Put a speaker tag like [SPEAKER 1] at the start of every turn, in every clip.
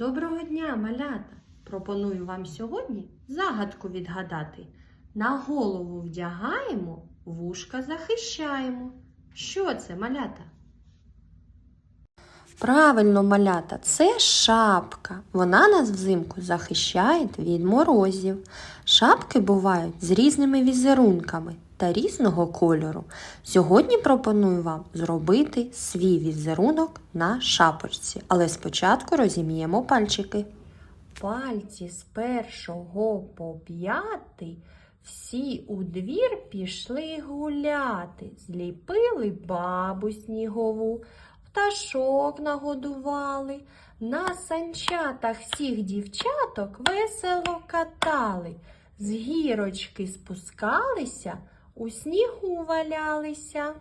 [SPEAKER 1] Доброго дня, малята! Пропоную вам сьогодні загадку відгадати. На голову вдягаємо, вушка захищаємо. Що це, малята? Правильно, малята, це шапка. Вона нас взимку захищає від морозів. Шапки бувають з різними візерунками та різного кольору. Сьогодні пропоную вам зробити свій візерунок на шапочці, але спочатку розім'ємо пальчики. Пальці з першого по п'ятий всі у двір пішли гуляти, зліпили бабу снігову, пташок нагодували, на санчатах всіх дівчаток весело катали, з гірочки спускалися, у снігу валялися.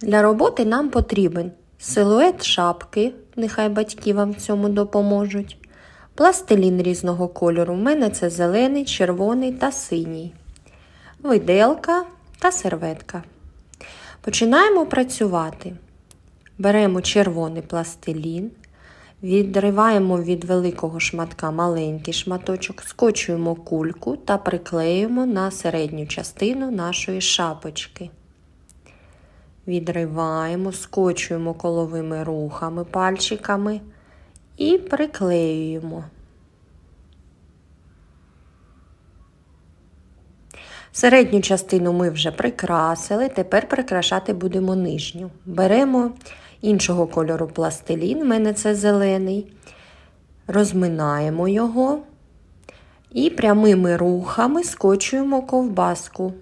[SPEAKER 1] Для роботи нам потрібен силует шапки, нехай батьки вам в цьому допоможуть. Пластилін різного кольору. У мене це зелений, червоний та синій. Виделка та серветка. Починаємо працювати. Беремо червоний пластилін, відриваємо від великого шматка маленький шматочок, скочуємо кульку та приклеюємо на середню частину нашої шапочки. Відриваємо, скочуємо коловими рухами, пальчиками і приклеюємо. Середню частину ми вже прикрасили, тепер прикрашати будемо нижню. Беремо іншого кольору пластилін, у мене це зелений, розминаємо його і прямими рухами скочуємо ковбаску.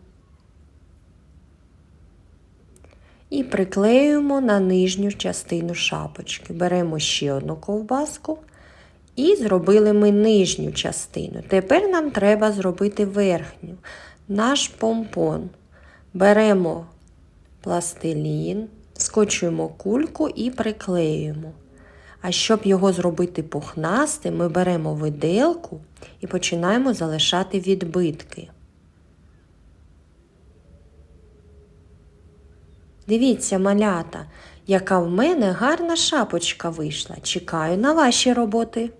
[SPEAKER 1] І приклеюємо на нижню частину шапочки. Беремо ще одну ковбаску і зробили ми нижню частину. Тепер нам треба зробити верхню. Наш помпон. Беремо пластилін, скочуємо кульку і приклеюємо. А щоб його зробити пухнастим, ми беремо виделку і починаємо залишати відбитки. Дивіться, малята, яка в мене гарна шапочка вийшла. Чекаю на ваші роботи.